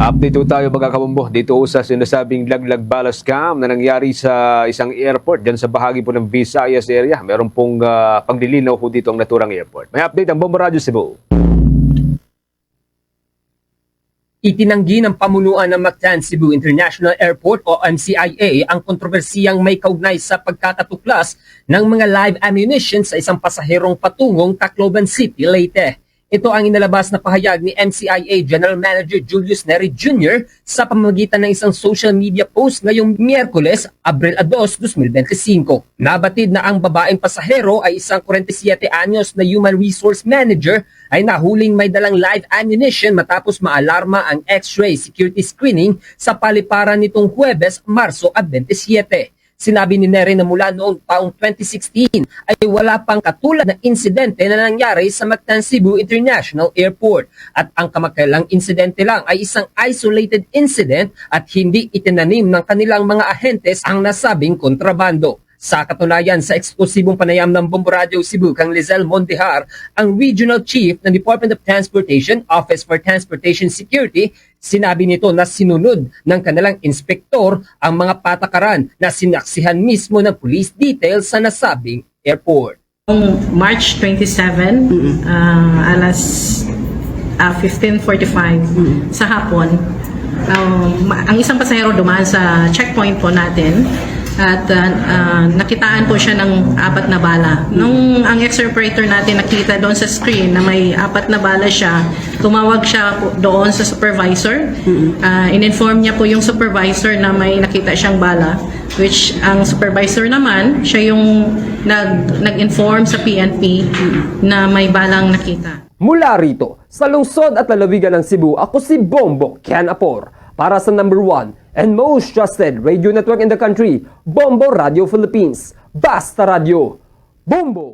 Update po tayo mga kabumbo dito sa sinasabing laglag bala scam na nangyari sa isang airport dyan sa bahagi po ng Visayas area. Meron pong uh, paglilinaw po dito ang naturang airport. May update ang Bombo Radio Cebu. Itinanggi ng pamunuan ng Mactan Cebu International Airport o MCIA ang kontrobersiyang may kaugnay sa pagkakatuklas ng mga live ammunition sa isang pasaherong patungong Tacloban City, Leyte. Ito ang inalabas na pahayag ni MCIA General Manager Julius Neri Jr. sa pamamagitan ng isang social media post ngayong Miyerkules, Abril 2, 2025. Nabatid na ang babaeng pasahero ay isang 47 anyos na human resource manager ay nahuling may dalang live ammunition matapos maalarma ang X-ray security screening sa paliparan nitong Huwebes, Marso 27. Sinabi ni Neri na mula noong taong 2016 ay wala pang katulad na insidente na nangyari sa Mactan Cebu International Airport at ang kamakailang insidente lang ay isang isolated incident at hindi itinanim ng kanilang mga ahentes ang nasabing kontrabando. Sa katunayan, sa eksklusibong panayam ng Bombo Radio Cebu kang Lizelle Mondihar, ang Regional Chief ng Department of Transportation, Office for Transportation Security, sinabi nito na sinunod ng kanilang inspektor ang mga patakaran na sinaksihan mismo ng police details sa nasabing airport. Noong March 27, ah, alas ah, 15.45 sa hapon, um, ang isang pasahero dumaan sa checkpoint po natin at ah, ah, nakitaan po siya ng apat na bala. Nung ang ex-operator natin nakita doon sa screen na may apat na bala siya, tumawag siya po doon sa supervisor. Ah, in-inform niya po yung supervisor na may nakita siyang bala which ang supervisor naman, siya yung nag, nag-inform sa PNP na may balang nakita. Mula rito, sa lungsod at lalawigan ng Cebu, ako si Bombo Ken Apor para sa number one and most trusted radio network in the country, Bombo Radio Philippines. Basta Radio. Bombo!